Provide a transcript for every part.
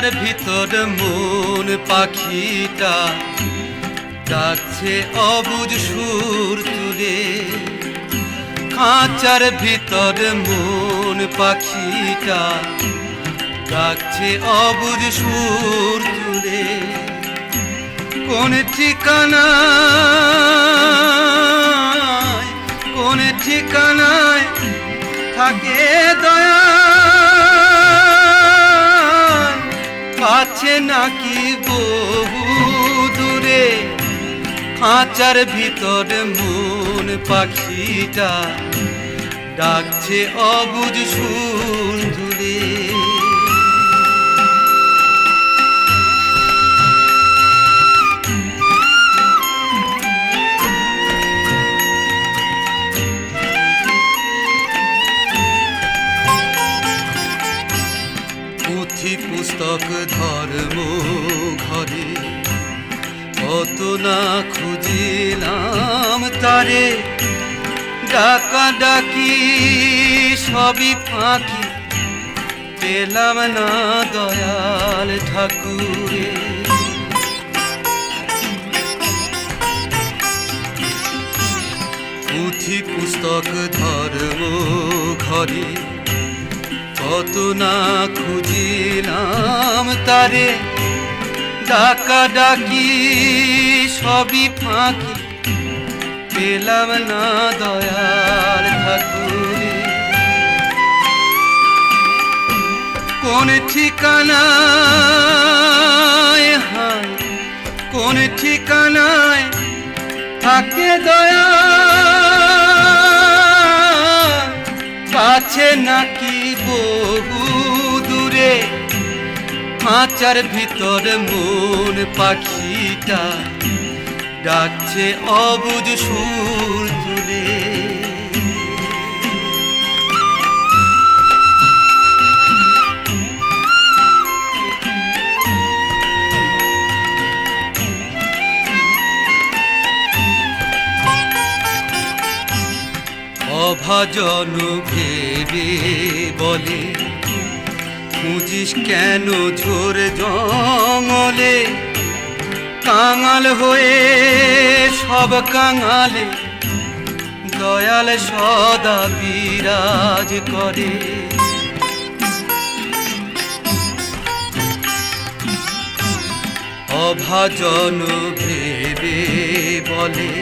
খাঁচার ভিতর মন পাখিটা ডাকছে অবুজ সুর তুলে। খাঁচার ভিতর মন পাখিটা ডাকছে অবুজ সুর তুলে। কোন ঠিকানা কোন ঠিকানায় থাকে দয়া। কাছে নাকি বহু দূরে? খাঁচার ভিতর মন পাখিটা ডাকছে অবুজ সুর পুস্তক ধর্ম ঘরে। কত না খুঁজিলাম তারে। ডাকা ডাকি সবই ফাঁকি। পেলাম না দয়াল ঠাকুরে। পুঁথি পুস্তক ধর্ম ঘরে। কত না খুঁজিলাম তারে, ডাকা ডাকি সবই ফাঁকি। পেলাম না দয়াল ঠাকুরে কোন ঠিকানায়, হায়, কোন ঠিকানায় থাকে দয়া? কাছে নাকি দূরে খাঁচার ভিতর মন পাখিটা ডাকছে অবুজ সুর তুলে অভাজন ভেবে বলে। খুঁজিস কেন ঝোর জঙ্গলে? কাঙাল হয়ে সব কাঙালে, দয়াল সদা বিরাজ করে। অভাজন ভেবে বলে,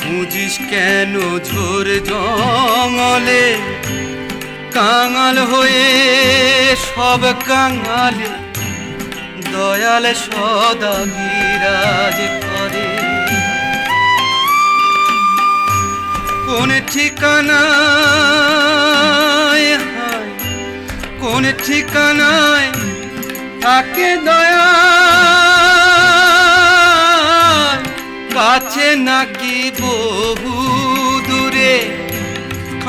খুঁজিস কেন ঝোর জঙ্গলে? কাঙাল হয়ে, সব কাঙালে। দয়াল সদা বিরাজ করে। কোন ঠিকানায় কোন ঠিকানায় থাকে দয়া। কাছে নাকি বহু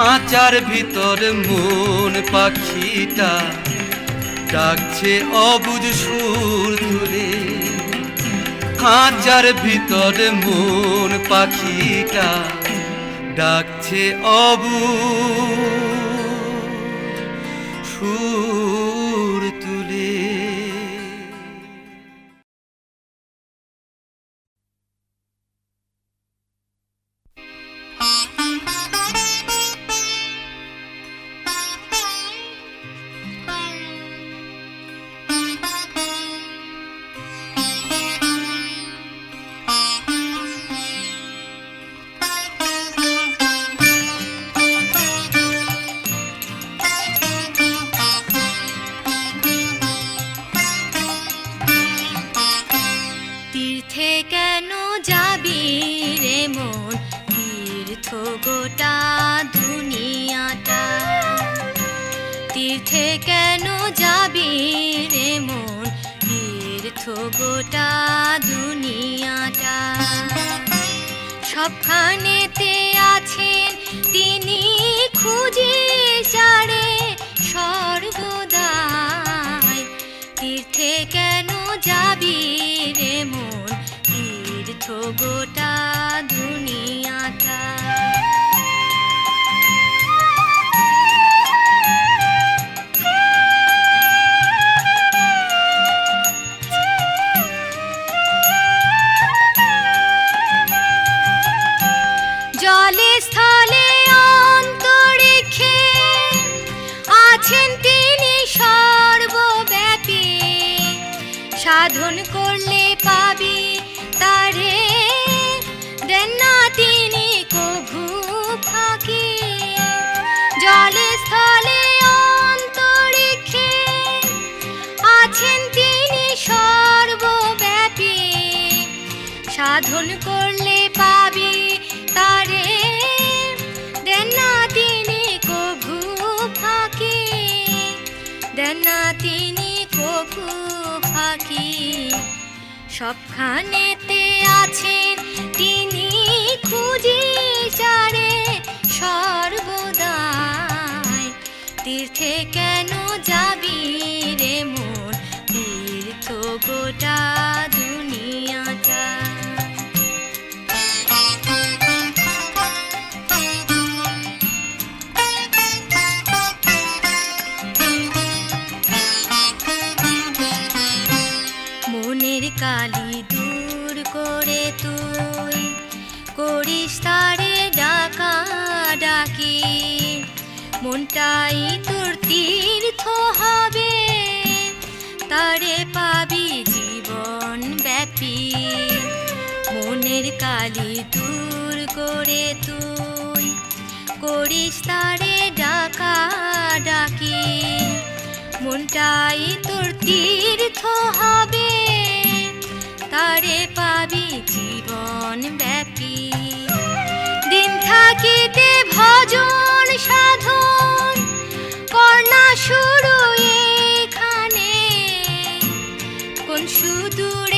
খাঁচার ভিতর মন পাখিটা ডাকছে অবুজ সুর তুলে খাঁচার ভিতর মন পাখিটা ডাকছে অবুজ গোটা দুনিয়াটা। তীর্থে কেন যাবি রে মন? তীর্থ গোটা দুনিয়াটা। সবখানেতে আছেন তিনি, খুঁজে যারে সর্বদাই তীর্থে কেন যাবি রে মন? তীর্থ গোটা আছেন তিনি সর্বব্যাপী। সাধন করলে পা দেন তিনি কপু ফাঁকি। সবখানেতে আছেন তিনি, খুঁজি চারে সর্বদাই। তীর্থে কেন যাবি রে মন? তীর্থ গোটা দুনিয়াটা কালি দূর করে তুই করিস তারে ডাকা ডাকি। মনটাই তোর তীর্থ হবে, তারে পাবি জীবন ব্যাপী। মনের কালি দূর করে তুই করিস তারে ডাকা ডাকি। মনটাই তোর তীর্থ হবে তারে পাবি জীবন ব্যাপী দিন থাকিতে ভজন সাধন কর্ণা শুরু এখানে। কোন সুদূরে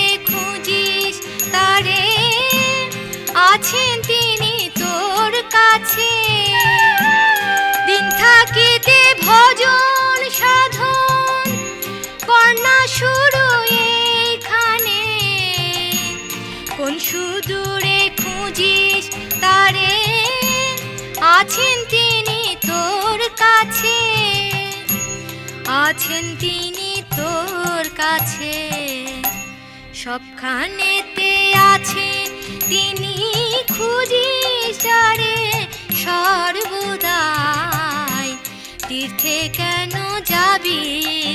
আছেন তিনি তোর কাছে। সবখানেতে আছেন তিনি খুঁজিস যারে সর্বদাই। তীর্থে কেন যাবি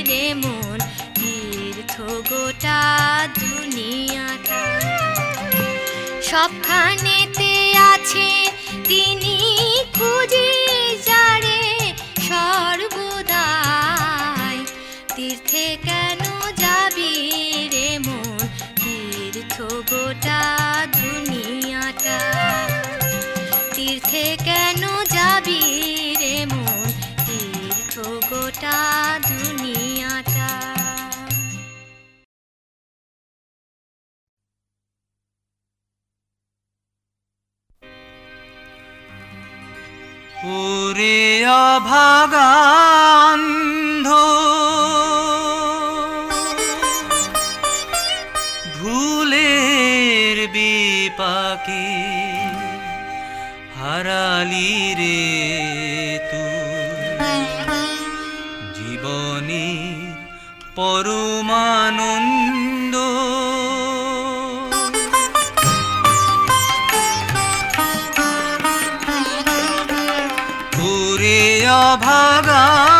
রে মন? তীর্থ গোটা দুনিয়াটা। সবখানেতে আছে, তিনি অভাগান্ধ ভুলের বিপাকে হারালি রে তুই জীবনের পরমানন্দ। ওরে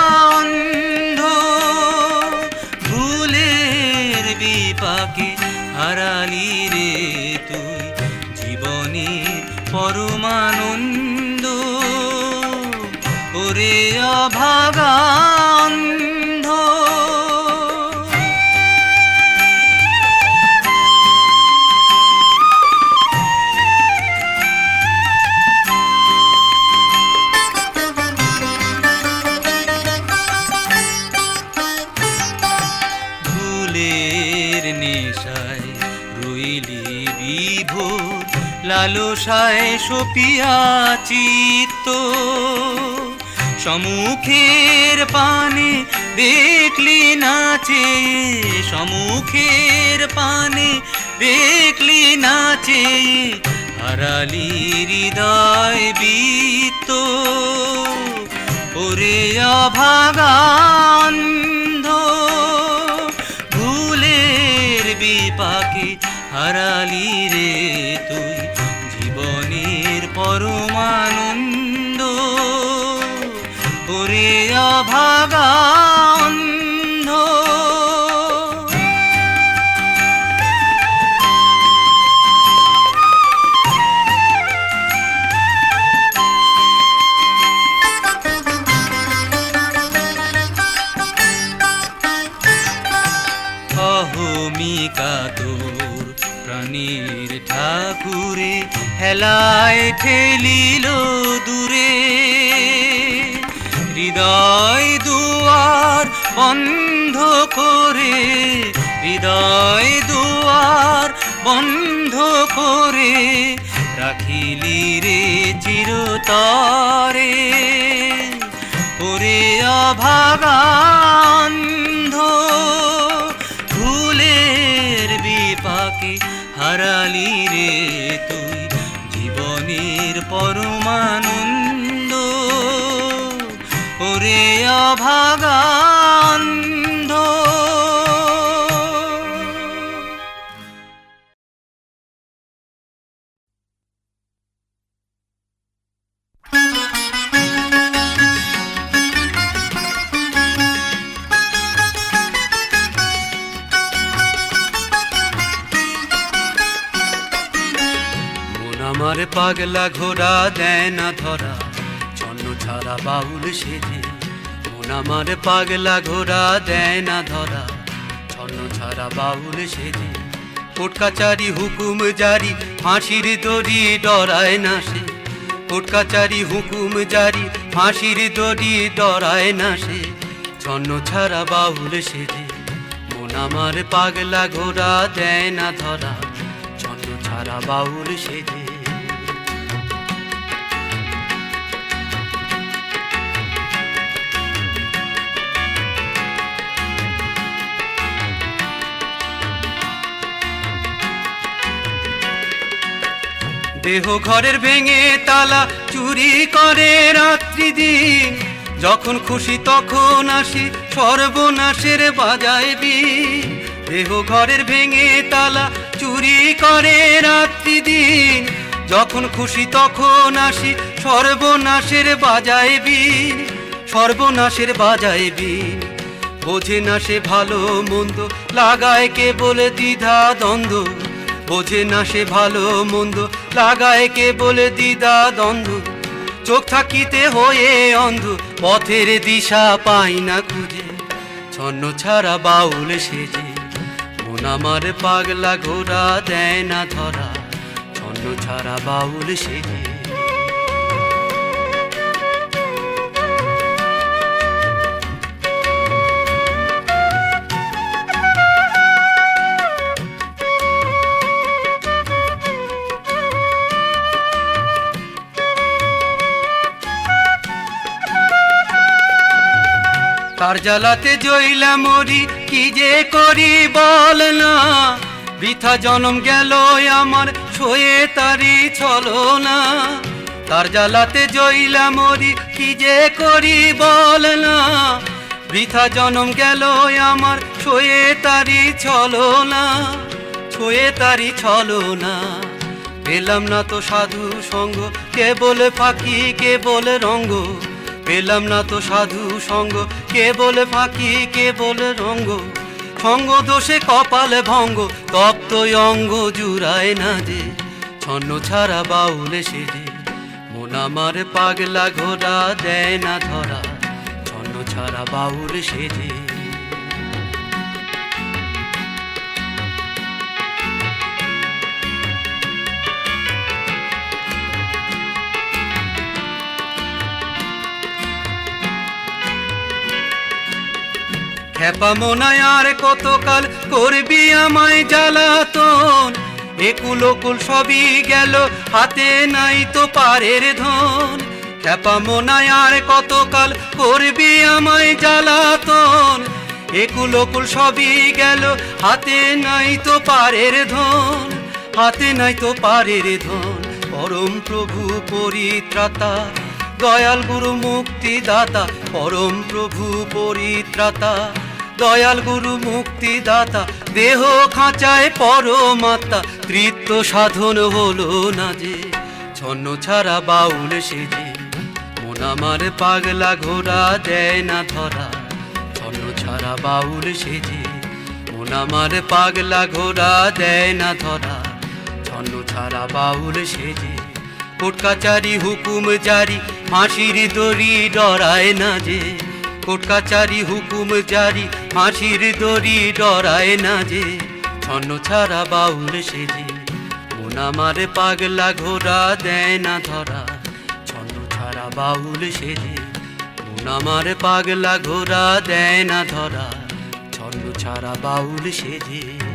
লালসায় সপিয়া চিত্ত। সমুখের পানে দেখলি নাচে, সমুখের পানে দেখলি নাচে হারালি হৃদয় বিত্ত ওরে অভাগান্ধ ভুলের বিপাকে হারালি রে। ওরে বন্ধ করে রাখিলি রে চিরতরে। ওরে অভাগান্ধ ফুলের বিপাকে হারালি রে তুই জীবনের পরমানন্দ। ওরে অভাগান্ধ পাগলা ঘোড়া দেয় না ধরা। ছন্ন ছাড়া বাউল সেজে, মন আমার পাগলা ঘোড়া দেয় না ধরা। ছন্ন ছাড়া বাউল সেজে, কোট কাচারি হুকুম জারি, ফাঁসির দড়ি ডরায় না সে। কোট কাচারি হুকুম জারি, ফাঁসির দড়ি ডরায় না সে। ছন্ন ছাড়া বাউল সেজে, মন আমার পাগলা ঘোড়া দেয় না ধরা। ছন্ন ছাড়া বাউল সেজে দেহ ঘরের ভেঙে তালা চুরি করে রাত্রি দিন। যখন খুশি তখন আসি সর্বনাশের বাজায় বিন। দেহ ঘরের ভেঙে তালা চুরি করে রাত্রি দিন। যখন খুশি তখন আসি সর্বনাশের বাজায় বিন। সর্বনাশের বাজায় বিন। বোঝে না সে ভালো মন্দ, লাগায় কে বলে দ্বিধা দ্বন্দ্ব। বোঝে না সে ভালো মন্দ, লাগায় কে বলে দিদা দ্বন্দ্ব। চোখ থাকিতে হয়ে অন্ধ, পথের দিশা পাই না খুঁজে। ছন্ন ছাড়া বাউল সেজে, মন আমার পাগলা ঘোড়া দেয় না ধরা। ছন্ন ছাড়া বাউল সেজে। তার জ্বালাতে জইলা মরি, কি যে করি বল না। বৃথা জনম গেল আমার শোয়ে তারি চলো না তার জ্বালাতে জইলা মরি, কি যে করি বল না। বৃথা জনম গেল আমার শোয়ে তারি চলো না ছুঁয়ে তারি চলো না পেলাম না তো সাধু সঙ্গ কে বলে ফাঁকি কে বলে রঙ্গ। পেলাম না তো সাধু সঙ্গ কে বলে ফাঁকি কে বলে রঙ্গ। সঙ্গ দোষে কপাল ভঙ্গ তপ্ত অঙ্গ জুড়ায় না যে, ছন্ন ছাড়া বাউলে সেজে মন আমার পাগলা ঘোড়া দেয় না ধরা, ছন্ন ছাড়া বাউল সেজে খেপা মোনায় আর কতকাল করবি আমায় জ্বালাতন? একুল ওকুল সবই গেল, হাতে নাই তো পারের ধন। খেপা মোনায় আর কতকাল করবি আমায় জ্বালাতন? একুল ওকুল সবই গেল, হাতে নাই তো পারের ধন। হাতে নাই তো পারের ধন, পরম প্রভু পরিত্রাতা। দয়াল গুরু মুক্তিদাতা, পরম প্রভু পরিত্রাতা। দয়াল গুরু মুক্তিদাতা, দেহ খাঁচায় পরমাত্মা তৃত্ব সাধন হলো না যে, ছন্ন ছাড়া বাউল সেজে। মন আমার পাগলা ঘোড়া দেয় না ধরা, ছন্ন ছাড়া বাউল সেজে। মন আমার পাগলা ঘোড়া দেয় না ধরা, ছন্ন ছাড়া বাউল সেজে। কোট কাচারি হুকুম জারি ফাঁসির দড়ি ডরায় না যে। কোট কাচারি, হুকুম জারি ফাঁসির দড়ি ডরায় না যে, ছন্ন ছাড়া বাউল সেজে। মন আমার পাগলা ঘোরা দেয় না ধরা, ছন্ন ছাড়া বাউল সেজে। মন আমার পাগলা ঘোরা দেয় না ধরা, ছন্ন ছাড়া বাউল সেজে।